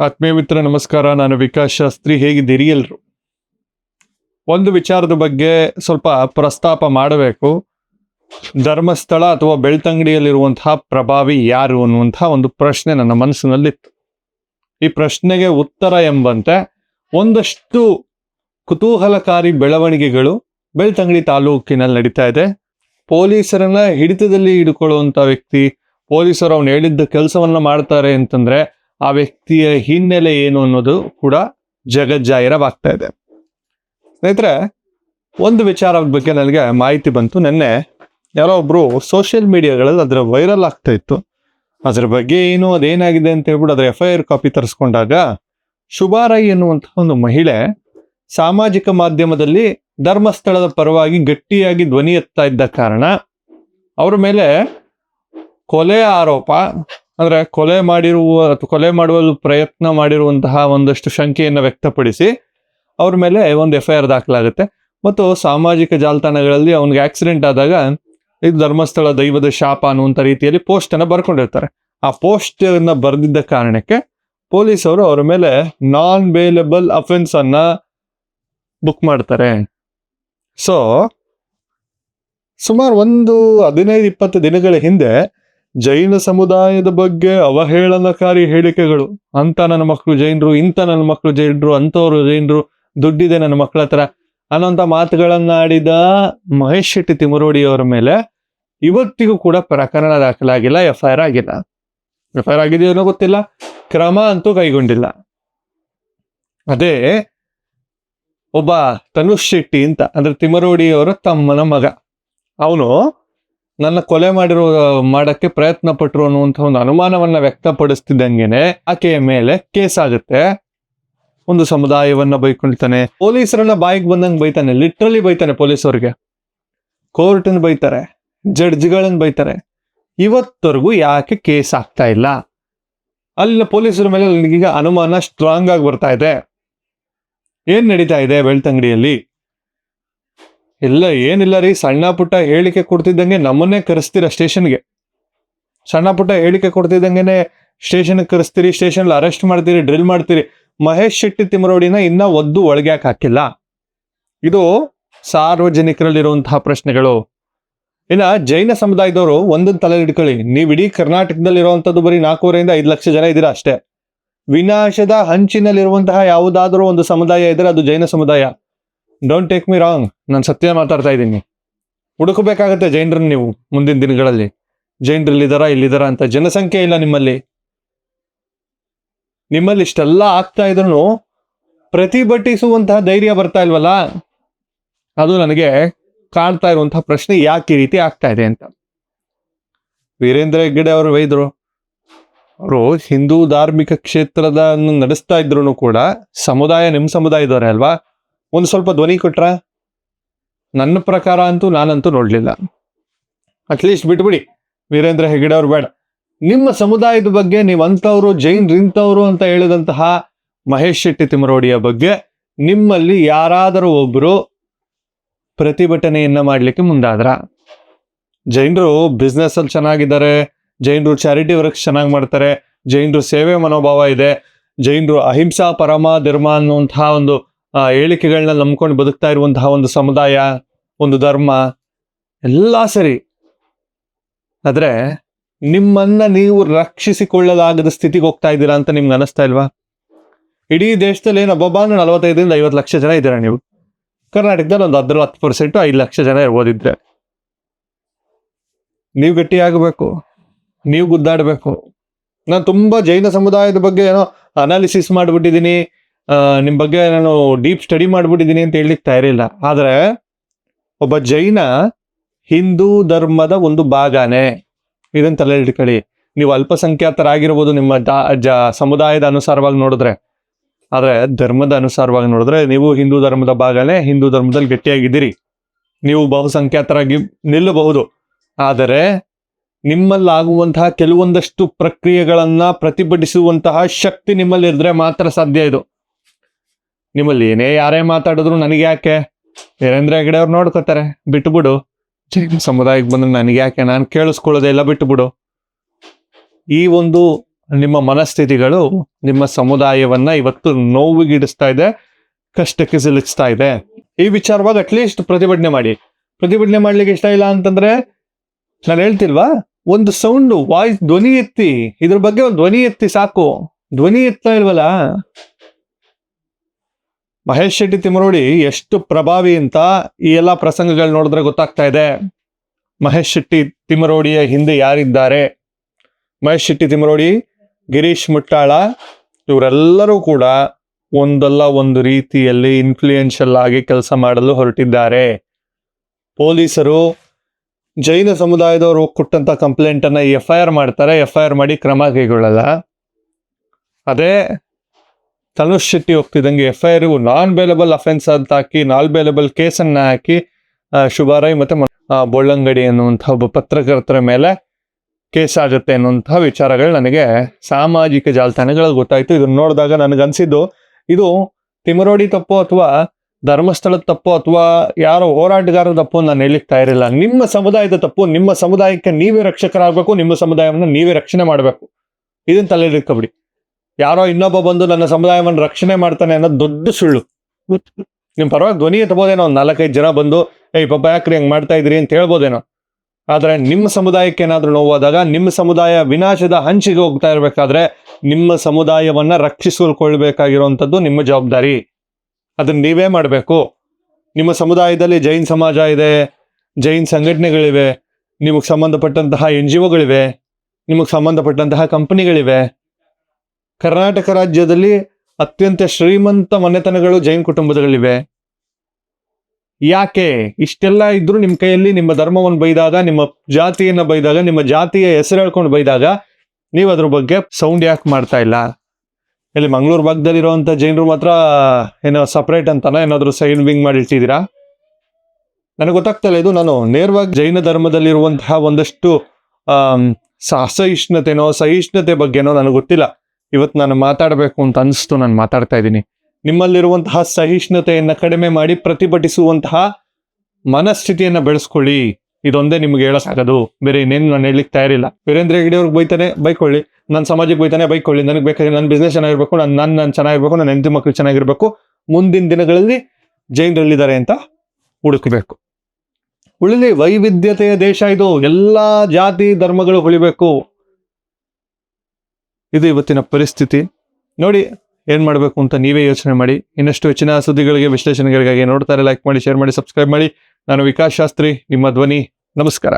ಆತ್ಮೀಯ ಮಿತ್ರ, ನಮಸ್ಕಾರ. ನಾನು ವಿಕಾಸ್ ಶಾಸ್ತ್ರಿ. ಹೇಗಿದ್ದೀರಿ ಎಲ್ರು? ಒಂದು ವಿಚಾರದ ಬಗ್ಗೆ ಸ್ವಲ್ಪ ಪ್ರಸ್ತಾಪ ಮಾಡಬೇಕು. ಧರ್ಮಸ್ಥಳ ಅಥವಾ ಬೆಳ್ತಂಗಡಿಯಲ್ಲಿರುವಂತಹ ಪ್ರಭಾವಿ ಯಾರು ಅನ್ನುವಂತಹ ಒಂದು ಪ್ರಶ್ನೆ ನನ್ನ ಮನಸ್ಸಿನಲ್ಲಿತ್ತು. ಈ ಪ್ರಶ್ನೆಗೆ ಉತ್ತರ ಎಂಬಂತೆ ಒಂದಷ್ಟು ಕುತೂಹಲಕಾರಿ ಬೆಳವಣಿಗೆಗಳು ಬೆಳ್ತಂಗಡಿ ತಾಲೂಕಿನಲ್ಲಿ ನಡೀತಾ ಇದೆ. ಪೊಲೀಸರನ್ನ ಹಿಡಿತದಲ್ಲಿ ಹಿಡ್ಕೊಳ್ಳುವಂಥ ವ್ಯಕ್ತಿ, ಪೊಲೀಸರು ಅವ್ನು ಹೇಳಿದ್ದ ಕೆಲಸವನ್ನ ಮಾಡ್ತಾರೆ ಅಂತಂದ್ರೆ ಆ ವ್ಯಕ್ತಿಯ ಹಿನ್ನೆಲೆ ಏನು ಅನ್ನೋದು ಕೂಡ ಜಗಜ್ಜಾಹಿರವಾಗ್ತಾ ಇದೆ ಸ್ನೇಹಿತರೆ, ಒಂದು ವಿಚಾರದ ಬಗ್ಗೆ ನನಗೆ ಮಾಹಿತಿ ಬಂತು. ನಿನ್ನೆ ಯಾರೋ ಒಬ್ರು ಸೋಷಿಯಲ್ ಮೀಡಿಯಾಗಳಲ್ಲಿ ಅದರ ವೈರಲ್ ಆಗ್ತಾ ಇತ್ತು. ಅದ್ರ ಬಗ್ಗೆ ಏನು, ಅದೇನಾಗಿದೆ ಅಂತ ಹೇಳ್ಬಿಟ್ಟು ಅದರ ಎಫ್ ಐ ಆರ್ ಕಾಪಿ ತರಿಸ್ಕೊಂಡಾಗ, ಶುಭಾರೈ ಎನ್ನುವಂತಹ ಒಂದು ಮಹಿಳೆ ಸಾಮಾಜಿಕ ಮಾಧ್ಯಮದಲ್ಲಿ ಧರ್ಮಸ್ಥಳದ ಪರವಾಗಿ ಗಟ್ಟಿಯಾಗಿ ಧ್ವನಿ ಎತ್ತಾ ಇದ್ದ ಕಾರಣ, ಅವರ ಮೇಲೆ ಕೊಲೆ ಆರೋಪ ಅಂದ್ರೆ ಕೊಲೆ ಮಾಡಿರುವ ಅಥವಾ ಕೊಲೆ ಮಾಡುವ ಪ್ರಯತ್ನ ಮಾಡಿರುವಂತಹ ಒಂದಷ್ಟು ಶಂಕೆಯನ್ನು ವ್ಯಕ್ತಪಡಿಸಿ ಅವ್ರ ಮೇಲೆ ಒಂದು ಎಫ್ ಐ ಆರ್ ದಾಖಲಾಗುತ್ತೆ. ಮತ್ತು ಸಾಮಾಜಿಕ ಜಾಲತಾಣಗಳಲ್ಲಿ ಅವನಿಗೆ ಆಕ್ಸಿಡೆಂಟ್ ಆದಾಗ ಇದು ಧರ್ಮಸ್ಥಳ ದೈವದ ಶಾಪ ಅನ್ನುವಂಥ ರೀತಿಯಲ್ಲಿ ಪೋಸ್ಟ್ ಅನ್ನ ಬರ್ಕೊಂಡಿರ್ತಾರೆ. ಆ ಪೋಸ್ಟ್ ಅನ್ನ ಬರೆದಿದ್ದ ಕಾರಣಕ್ಕೆ ಅವರು ಅವರ ಮೇಲೆ ನಾನ್ ಬೇಲೆಬಲ್ ಅಫೆನ್ಸ್ ಅನ್ನ ಬುಕ್ ಮಾಡ್ತಾರೆ. ಸೊ ಸುಮಾರು ಒಂದು ಹದಿನೈದು ಇಪ್ಪತ್ತು ದಿನಗಳ ಹಿಂದೆ ಜೈನ ಸಮುದಾಯದ ಬಗ್ಗೆ ಅವಹೇಳನಕಾರಿ ಹೇಳಿಕೆಗಳು. ಅಂತ ನನ್ನ ಮಕ್ಕಳು ಜೈನರು, ಇಂಥ ನನ್ನ ಮಕ್ಕಳು ಜೈನರು, ಅಂಥವ್ರು ಜೈನರು, ದುಡ್ಡಿದೆ ನನ್ನ ಮಕ್ಕಳ ಹತ್ರ ಅನ್ನೋಂಥ ಮಾತುಗಳನ್ನಾಡಿದ ಮಹೇಶ್ ಶೆಟ್ಟಿ ತಿಮರೋಡಿ ಅವರ ಮೇಲೆ ಇವತ್ತಿಗೂ ಕೂಡ ಪ್ರಕರಣ ದಾಖಲಾಗಿಲ್ಲ ಎಫ್ ಐ ಆರ್ ಆಗಿಲ್ಲ. ಎಫ್ ಐ ಆರ್ ಆಗಿದೆಯೋ ಗೊತ್ತಿಲ್ಲ, ಕ್ರಮ ಅಂತೂ ಕೈಗೊಂಡಿಲ್ಲ. ಅದೇ ಒಬ್ಬ ತನುಷ್ ಶೆಟ್ಟಿ ಅಂತ, ಅಂದ್ರೆ ತಿಮರೋಡಿ ಅವರ ತಮ್ಮನ ಮಗ. ಅವನು ನನ್ನ ಕೊಲೆ ಮಾಡಿರೋ, ಮಾಡಕ್ಕೆ ಪ್ರಯತ್ನ ಪಟ್ಟರು ಅನ್ನುವಂಥ ಒಂದು ಅನುಮಾನವನ್ನ ವ್ಯಕ್ತಪಡಿಸ್ತಿದ್ದಂಗೆನೆ ಆಕೆಯ ಮೇಲೆ ಕೇಸ್ ಆಗುತ್ತೆ. ಒಂದು ಸಮುದಾಯವನ್ನ ಬೈಕೊಳ್ತಾನೆ, ಪೊಲೀಸರನ್ನ ಬಾಯಿಗೆ ಬಂದಂಗೆ ಬೈತಾನೆ, ಲಿಟ್ರಲಿ ಬೈತಾನೆ ಪೊಲೀಸವ್ರಿಗೆ. ಕೋರ್ಟನ್ ಬೈತಾರೆ ಜಡ್ಜ್ಗಳನ್ನ ಬೈತಾರೆ. ಇವತ್ತವರೆಗೂ ಯಾಕೆ ಕೇಸ್ ಆಗ್ತಾ ಇಲ್ಲ? ಅಲ್ಲಿನ ಪೊಲೀಸರ ಮೇಲೆ ನನಗೀಗ ಅನುಮಾನ ಸ್ಟ್ರಾಂಗ್ ಆಗಿ ಬರ್ತಾ ಇದೆ. ಏನ್ ನಡೀತಾ ಇದೆ ಬೆಳ್ತಂಗಡಿಯಲ್ಲಿ? ಇಲ್ಲ, ಏನಿಲ್ಲ ರೀ, ಸಣ್ಣ ಪುಟ್ಟ ಹೇಳಿಕೆ ಕೊಡ್ತಿದ್ದಂಗೆ ನಮ್ಮನ್ನೇ ಕರೆಸ್ತೀರ ಸ್ಟೇಷನ್ಗೆ. ಸಣ್ಣ ಪುಟ್ಟ ಹೇಳಿಕೆ ಕೊಡ್ತಿದ್ದಂಗೆನೆ ಸ್ಟೇಷನ್ಗೆ ಕರೆಸ್ತೀರಿ, ಸ್ಟೇಷನ್ ಅರೆಸ್ಟ್ ಮಾಡ್ತೀರಿ, ಡ್ರಿಲ್ ಮಾಡ್ತೀರಿ. ಮಹೇಶ್ ಶೆಟ್ಟಿ ತಿಮರೋಡಿನ ಇನ್ನ ಒದ್ದು ಒಳಗೆ ಹಾಕಿಲ್ಲ. ಇದು ಸಾರ್ವಜನಿಕರಲ್ಲಿರುವಂತಹ ಪ್ರಶ್ನೆಗಳು. ಇನ್ನ ಜೈನ ಸಮುದಾಯದವರು ಒಂದೊಂದು ತಲೆ ಹಿಡ್ಕೊಳ್ಳಿ. ನೀವು ಇಡೀ ಕರ್ನಾಟಕದಲ್ಲಿ ಇರುವಂತದ್ದು ಬರೀ ನಾಲ್ಕೂವರೆಯಿಂದ ಐದು ಲಕ್ಷ ಜನ ಇದ್ದೀರಾ ಅಷ್ಟೇ. ವಿನಾಶದ ಹಂಚಿನಲ್ಲಿರುವಂತಹ ಯಾವುದಾದ್ರೂ ಒಂದು ಸಮುದಾಯ ಇದ್ರೆ ಅದು ಜೈನ ಸಮುದಾಯ. ಡೋಂಟ್ ಟೇಕ್ ಮಿ ರಾಂಗ್ ನಾನು ಸತ್ಯ ಮಾತಾಡ್ತಾ ಇದ್ದೀನಿ. ಹುಡುಕಬೇಕಾಗತ್ತೆ ಜೈನರನ್ನು ನೀವು ಮುಂದಿನ ದಿನಗಳಲ್ಲಿ. ಜೈನರು ಇಲ್ಲಿದ್ದಾರಾ ಇಲ್ಲಿದಾರ ಅಂತ ಜನಸಂಖ್ಯೆ ಇಲ್ಲ ನಿಮ್ಮಲ್ಲಿ. ನಿಮ್ಮಲ್ಲಿ ಇಷ್ಟೆಲ್ಲ ಆಗ್ತಾ ಇದ್ರು ಪ್ರತಿಭಟಿಸುವಂತಹ ಧೈರ್ಯ ಬರ್ತಾ ಇಲ್ವಲ್ಲ? ಅದು ನನಗೆ ಕಾಡ್ತಾ ಇರುವಂತಹ ಪ್ರಶ್ನೆ ಯಾಕೆ ಈ ರೀತಿ ಆಗ್ತಾ ಇದೆ ಅಂತ. ವೀರೇಂದ್ರ ಹೆಗ್ಗಡೆ ಅವರು ವೈದ್ಯರು ಅವರು ಹಿಂದೂ ಧಾರ್ಮಿಕ ಕ್ಷೇತ್ರದ ನಡೆಸ್ತಾ ಇದ್ರು ಕೂಡ ಸಮುದಾಯ, ನಿಮ್ಮ ಸಮುದಾಯದವರೇ ಅಲ್ವಾ? ಒಂದು ಸ್ವಲ್ಪ ಧ್ವನಿ ಕೊಟ್ರ? ನನ್ನ ಪ್ರಕಾರ ಅಂತೂ ನಾನಂತೂ ನೋಡಲಿಲ್ಲ. ಅಟ್ಲೀಸ್ಟ್ ಬಿಟ್ಬಿಡಿ. ವೀರೇಂದ್ರ ಹೆಗ್ಗಡೆ ಅವ್ರು ಬೇಡ. ನಿಮ್ಮ ಸಮುದಾಯದ ಬಗ್ಗೆ ನೀವು ಅಂಥವ್ರು ಜೈನ್ ಇಂಥವ್ರು ಅಂತ ಹೇಳಿದಂತಹ ಮಹೇಶ್ ಶೆಟ್ಟಿ ತಿಮರೋಡಿಯ ಬಗ್ಗೆ ನಿಮ್ಮಲ್ಲಿ ಯಾರಾದರೂ ಒಬ್ಬರು ಪ್ರತಿಭಟನೆಯನ್ನ ಮಾಡ್ಲಿಕ್ಕೆ ಮುಂದಾದ್ರ? ಜೈನರು ಬಿಸ್ನೆಸ್ಸಲ್ಲಿ ಚೆನ್ನಾಗಿದ್ದಾರೆ ಜೈನರು ಚಾರಿಟಿ ವರ್ಕ್ ಚೆನ್ನಾಗಿ ಮಾಡ್ತಾರೆ ಜೈನರು ಸೇವೆ ಮನೋಭಾವ ಇದೆ ಜೈನರು ಅಹಿಂಸಾ ಪರಮ ಧರ್ಮ ಅನ್ನುವಂತಹ ಒಂದು ಹೇಳಿಕೆಗಳನ್ನ ನಂಬ್ಕೊಂಡು ಬದುಕ್ತಾ ಇರುವಂತಹ ಒಂದು ಸಮುದಾಯ, ಒಂದು ಧರ್ಮ, ಎಲ್ಲ ಸರಿ. ಆದರೆ ನಿಮ್ಮನ್ನ ನೀವು ರಕ್ಷಿಸಿಕೊಳ್ಳಲಾಗದ ಸ್ಥಿತಿಗೆ ಹೋಗ್ತಾ ಇದ್ದೀರಾ ಅಂತ ನಿಮ್ಗೆ ಅನಿಸ್ತಾ ಇಲ್ವಾ? ಇಡೀ ದೇಶದಲ್ಲಿ ಏನು ಒಬ್ಬೊಬ್ಬ ನಲವತ್ತೈದರಿಂದ ಐವತ್ತು ಲಕ್ಷ ಜನ ಇದ್ದೀರಾ ನೀವು? ಕರ್ನಾಟಕದಲ್ಲಿ ಒಂದು ಹದ್ರ ಹತ್ತು ಪರ್ಸೆಂಟ್ ಐದು ಲಕ್ಷ ಜನ ಇರ್ಬೋದಿದ್ರೆ. ನೀವು ಗಟ್ಟಿಯಾಗಬೇಕು. ನೀವು ಗುದ್ದಾಡಬೇಕು. ನಾನು ತುಂಬಾ ಜೈನ ಸಮುದಾಯದ ಬಗ್ಗೆ ಏನೋ ಅನಾಲಿಸಿಸ್ ಮಾಡಿಬಿಟ್ಟಿದ್ದೀನಿ. ನಿಮ್ಮ ಬಗ್ಗೆ ನಾನು ಡೀಪ್ ಸ್ಟಡಿ ಮಾಡಿಬಿಟ್ಟಿದ್ದೀನಿ ಅಂತ ಹೇಳಲಿಕ್ಕೆ ತಯಾರಿಲ್ಲ ಆದರೆ ಒಬ್ಬ ಜೈನ ಹಿಂದೂ ಧರ್ಮದ ಒಂದು ಭಾಗನೇ. ಇದನ್ನ ತಲೆ ಇಟ್ಕೊಳ್ಳಿ ನೀವು ಅಲ್ಪಸಂಖ್ಯಾತರಾಗಿರ್ಬೋದು ನಿಮ್ಮ ಜ ಸಮುದಾಯದ ಅನುಸಾರವಾಗಿ ನೋಡಿದ್ರೆ. ಆದರೆ ಧರ್ಮದ ಅನುಸಾರವಾಗಿ ನೋಡಿದ್ರೆ ನೀವು ಹಿಂದೂ ಧರ್ಮದ ಭಾಗನೇ, ಹಿಂದೂ ಧರ್ಮದಲ್ಲಿ ಗಟ್ಟಿಯಾಗಿದ್ದೀರಿ. ನೀವು ಬಹುಸಂಖ್ಯಾತರಾಗಿ ನಿಲ್ಲಬಹುದು. ಆದರೆ ನಿಮ್ಮಲ್ಲಾಗುವಂತಹ ಕೆಲವೊಂದಷ್ಟು ಪ್ರಕ್ರಿಯೆಗಳನ್ನು ಪ್ರತಿಭಟಿಸುವಂತಹ ಶಕ್ತಿ ನಿಮ್ಮಲ್ಲಿ ಇದ್ರೆ ಮಾತ್ರ ಸಾಧ್ಯ ಇದು. ನಿಮ್ಮಲ್ಲಿ ಏನೇ ಯಾರೇ ಮಾತಾಡಿದ್ರು ನನಗೆ ಯಾಕೆ? ವೀರೇಂದ್ರ ಹೆಗಡೆ ಅವ್ರು ನೋಡ್ಕೋತಾರೆ. ಬಿಟ್ಬಿಡು. ಜೈನ ಸಮುದಾಯಕ್ಕೆ ಬಂದ್ರೆ ನನಗೆ ಯಾಕೆ? ನಾನು ಕೇಳಿಸ್ಕೊಳ್ಳೋದೆ ಎಲ್ಲ ಬಿಟ್ಬಿಡು. ಈ ಒಂದು ನಿಮ್ಮ ಮನಸ್ಥಿತಿಗಳು ನಿಮ್ಮ ಸಮುದಾಯವನ್ನ ಇವತ್ತು ನೋವಿಗಿಡಿಸ್ತಾ ಇದೆ, ಕಷ್ಟಕ್ಕೆ ಸಿಲುಕಿಸ್ತಾ ಇದೆ. ಈ ವಿಚಾರವಾಗಿ ಅಟ್ಲೀಸ್ಟ್ ಪ್ರತಿಭಟನೆ ಮಾಡಿ. ಪ್ರತಿಭಟನೆ ಮಾಡ್ಲಿಕ್ಕೆ ಇಷ್ಟ ಇಲ್ಲ ಅಂತಂದ್ರೆ, ನಾನು ಹೇಳ್ತಿಲ್ವಾ? ಒಂದು ಸೌಂಡ್ ವಾಯ್ಸ್ ಧ್ವನಿ ಎತ್ತಿ, ಇದ್ರ ಬಗ್ಗೆ ಒಂದು ಧ್ವನಿ ಎತ್ತಿ ಸಾಕು. ಧ್ವನಿ ಎತ್ತಾ ಇಲ್ವಲ್ಲ? ಮಹೇಶ್ ಶೆಟ್ಟಿ ತಿಮರೋಡಿ ಎಷ್ಟು ಪ್ರಭಾವಿ ಅಂತ ಈ ಎಲ್ಲ ಪ್ರಸಂಗಗಳು ನೋಡಿದ್ರೆ ಗೊತ್ತಾಗ್ತಾ ಇದೆ. ಮಹೇಶ್ ಶೆಟ್ಟಿ ತಿಮರೋಡಿಯ ಹಿಂದೆ ಯಾರಿದ್ದಾರೆ? ಮಹೇಶ್ ಶೆಟ್ಟಿ ತಿಮರೋಡಿ ಗಿರೀಶ್ ಮುಟ್ಟಾಳ, ಇವರೆಲ್ಲರೂ ಕೂಡ ಒಂದಲ್ಲ ಒಂದು ರೀತಿಯಲ್ಲಿ ಇನ್ಫ್ಲೂಯೆನ್ಷಿಯಲ್ ಆಗಿ ಕೆಲಸ ಮಾಡಲು ಹೊರಟಿದ್ದಾರೆ. ಪೊಲೀಸರು, ಜೈನ ಸಮುದಾಯದವರು ಕೊಟ್ಟಂತ ಕಂಪ್ಲೇಂಟ್ ಅನ್ನ ಎಫ್ ಐ ಆರ್ ಮಾಡ್ತಾರೆ. ಎಫ್ ಐ ಆರ್ ಮಾಡಿ ಕ್ರಮ ಕೈಗೊಳ್ಳಲ್ಲ. ಅದೇ Tanush Shetty ಹೋಗ್ತಿದ್ದಂಗೆ F I R non bailable offence ಅಂತ ಹಾಕಿ ನಾನ್ ಬೇಲಬಲ್ ಕೇಸನ್ನ ಹಾಕಿ ಶುಭಾರಾಯ್ ಮತ್ತೆ ಬೊಳ್ಳಂಗಡಿ ಅನ್ನುವಂಥ ಒಬ್ಬ ಪತ್ರಕರ್ತರ ಮೇಲೆ ಕೇಸ್ ಆಗುತ್ತೆ ಅನ್ನುವಂತಹ ವಿಚಾರಗಳು ನನಗೆ ಸಾಮಾಜಿಕ ಜಾಲತಾಣಗಳಲ್ಲಿ ಗೊತ್ತಾಯ್ತು. ಇದನ್ನ ನೋಡಿದಾಗ ನನಗನ್ಸಿದ್ದು, ಇದು ತಿಮರೋಡಿ ತಪ್ಪು ಅಥವಾ ಧರ್ಮಸ್ಥಳದ ತಪ್ಪು ಅಥವಾ ಯಾರೋ ಹೋರಾಟಗಾರರ ತಪ್ಪು ನಾನು ಹೇಳಿಕ್ತಾ ಇರಲಿಲ್ಲ. ನಿಮ್ಮ ಸಮುದಾಯದ ತಪ್ಪು, ನಿಮ್ಮ ಸಮುದಾಯಕ್ಕೆ ನೀವೇ ರಕ್ಷಕರಾಗಬೇಕು, ನಿಮ್ಮ ಸಮುದಾಯವನ್ನು ನೀವೇ ರಕ್ಷಣೆ ಮಾಡಬೇಕು. ಇದನ್ನ ತಲೆ ಇಟ್ಕೊಬಿಡಿ. ಯಾರೋ ಇನ್ನೊಬ್ಬ ಬಂದು ನನ್ನ ಸಮುದಾಯವನ್ನು ರಕ್ಷಣೆ ಮಾಡ್ತಾನೆ ಅನ್ನೋದು ದೊಡ್ಡ ಸುಳ್ಳು. ನಿಮ್ಮ ಪರವಾಗಿ ಧ್ವನಿ ಎತ್ತಬೋದೇನೋ ಒಂದು ನಾಲ್ಕೈದು ಜನ ಬಂದು, ಏಯ್ ಪಾಪ, ಯಾಕ್ರಿ ಹಂಗೆ ಮಾಡ್ತಾ ಇದ್ರಿ ಅಂತ ಹೇಳ್ಬೋದೇನೋ ಆದರೆ ನಿಮ್ಮ ಸಮುದಾಯಕ್ಕೆ ಏನಾದರೂ ನೋವಾದಾಗ, ನಿಮ್ಮ ಸಮುದಾಯ ವಿನಾಶದ ಹಂಚಿಗೆ ಹೋಗ್ತಾ ಇರಬೇಕಾದ್ರೆ, ನಿಮ್ಮ ಸಮುದಾಯವನ್ನು ರಕ್ಷಿಸಿಕೊಳ್ಬೇಕಾಗಿರುವಂಥದ್ದು ನಿಮ್ಮ ಜವಾಬ್ದಾರಿ. ಅದನ್ನ ನೀವೇ ಮಾಡಬೇಕು. ನಿಮ್ಮ ಸಮುದಾಯದಲ್ಲಿ ಜೈನ್ ಸಮಾಜ ಇದೆ, ಜೈನ್ ಸಂಘಟನೆಗಳಿವೆ, ನಿಮಗೆ ಸಂಬಂಧಪಟ್ಟಂತಹ ಎನ್ ಜಿ ಒಗಳಿವೆ, ನಿಮಗೆ ಸಂಬಂಧಪಟ್ಟಂತಹ ಕಂಪನಿಗಳಿವೆ. ಕರ್ನಾಟಕ ರಾಜ್ಯದಲ್ಲಿ ಅತ್ಯಂತ ಶ್ರೀಮಂತ ಮನೆತನಗಳು ಜೈನ್ ಕುಟುಂಬಗಳಿವೆ ಯಾಕೆ? ಇಷ್ಟೆಲ್ಲ ಇದ್ರು ನಿಮ್ಮ ಕೈಯಲ್ಲಿ ನಿಮ್ಮ ಧರ್ಮವನ್ನು ಬೈದಾಗ, ನಿಮ್ಮ ಜಾತಿಯನ್ನು ಬೈದಾಗ, ನಿಮ್ಮ ಜಾತಿಯ ಹೆಸರು ಹೇಳ್ಕೊಂಡು ಬೈದಾಗ ನೀವು ಅದ್ರ ಬಗ್ಗೆ ಸೌಂಡ್ ಯಾಕೆ ಮಾಡ್ತಾ ಇಲ್ಲ? ಇಲ್ಲಿ ಮಂಗಳೂರು ಭಾಗದಲ್ಲಿರುವಂಥ ಜೈನರು ಮಾತ್ರ ಏನೋ ಸಪ್ರೇಟ್ ಅಂತಾನೆ ಏನಾದರೂ ಸೈನ್ ವಿಂಗ್ ಮಾಡಿ ಇಟ್ಟಿದ್ದೀರಾ ನನಗೆ ಗೊತ್ತಾಗ್ತಲ್ಲ ಇದು ನಾನು ನೇರವಾಗಿ ಜೈನ ಧರ್ಮದಲ್ಲಿರುವಂತಹ ಒಂದಷ್ಟು ಅಸಹಿಷ್ಣುತೆನೋ ಸಹಿಷ್ಣುತೆ ಬಗ್ಗೆನೋ ನನಗೆ ಗೊತ್ತಿಲ್ಲ. ಇವತ್ತು ನಾನು ಮಾತಾಡಬೇಕು ಅಂತ ಅನಿಸ್ತು, ನಾನು ಮಾತಾಡ್ತಾ ಇದ್ದೀನಿ. ನಿಮ್ಮಲ್ಲಿರುವಂತಹ ಸಹಿಷ್ಣುತೆಯನ್ನು ಕಡಿಮೆ ಮಾಡಿ ಪ್ರತಿಭಟಿಸುವಂತಹ ಮನಸ್ಥಿತಿಯನ್ನು ಬೆಳೆಸ್ಕೊಳ್ಳಿ. ಇದೊಂದೇ ನಿಮ್ಗೆ ಹೇಳೋಕ್ಕಾಗೋದು. ಬೇರೆ ಇನ್ನೇನು ನಾನು ಹೇಳಲಿಕ್ಕೆ ತಯಾರಿಲ್ಲ ವೀರೇಂದ್ರ ಹೆಗ್ಡೆ ಬೈತಾನೆ, ಬೈಕೊಳ್ಳಿ. ನನ್ನ ಸಮಾಜಕ್ಕೆ ಬೈತಾನೆ, ಬೈಕೊಳ್ಳಿ. ನನಗೆ ಬೇಕಾದ್ರೆ ನನ್ನ ಬಿಸ್ನೆಸ್ ಚೆನ್ನಾಗಿರ್ಬೇಕು, ನನ್ನ ನಾನು ನಾನು ಚೆನ್ನಾಗಿರ್ಬೇಕು, ನನ್ನ ಹೆಂಡತಿ ಮಕ್ಕಳು ಚೆನ್ನಾಗಿರ್ಬೇಕು. ಮುಂದಿನ ದಿನಗಳಲ್ಲಿ ಜೈನರಲ್ಲಿದ್ದಾರೆ ಅಂತ ಹುಡುಕಬೇಕು. ಉಳಿಲಿ ವೈವಿಧ್ಯತೆಯ ದೇಶ ಇದು. ಎಲ್ಲ ಜಾತಿ, ಧರ್ಮಗಳು ಉಳಿಬೇಕು. ಇದು ಇವತ್ತಿನ ಪರಿಸ್ಥಿತಿ. ನೋಡಿ, ಏನು ಮಾಡಬೇಕು ಅಂತ ನೀವೇ ಯೋಚನೆ ಮಾಡಿ. ಇನ್ನಷ್ಟು ಹೆಚ್ಚಿನ ಸುದ್ದಿಗಳಿಗೆ, ವಿಶ್ಲೇಷಣೆಗಳಿಗಾಗಿ ನೋಡ್ತಾರೆ ಲೈಕ್ ಮಾಡಿ ಶೇರ್ ಮಾಡಿ ಸಬ್ಸ್ಕ್ರೈಬ್ ಮಾಡಿ. ನಾನು ವಿಕಾಸ್ ಶಾಸ್ತ್ರಿ, ನಿಮ್ಮ ಧ್ವನಿ. ನಮಸ್ಕಾರ.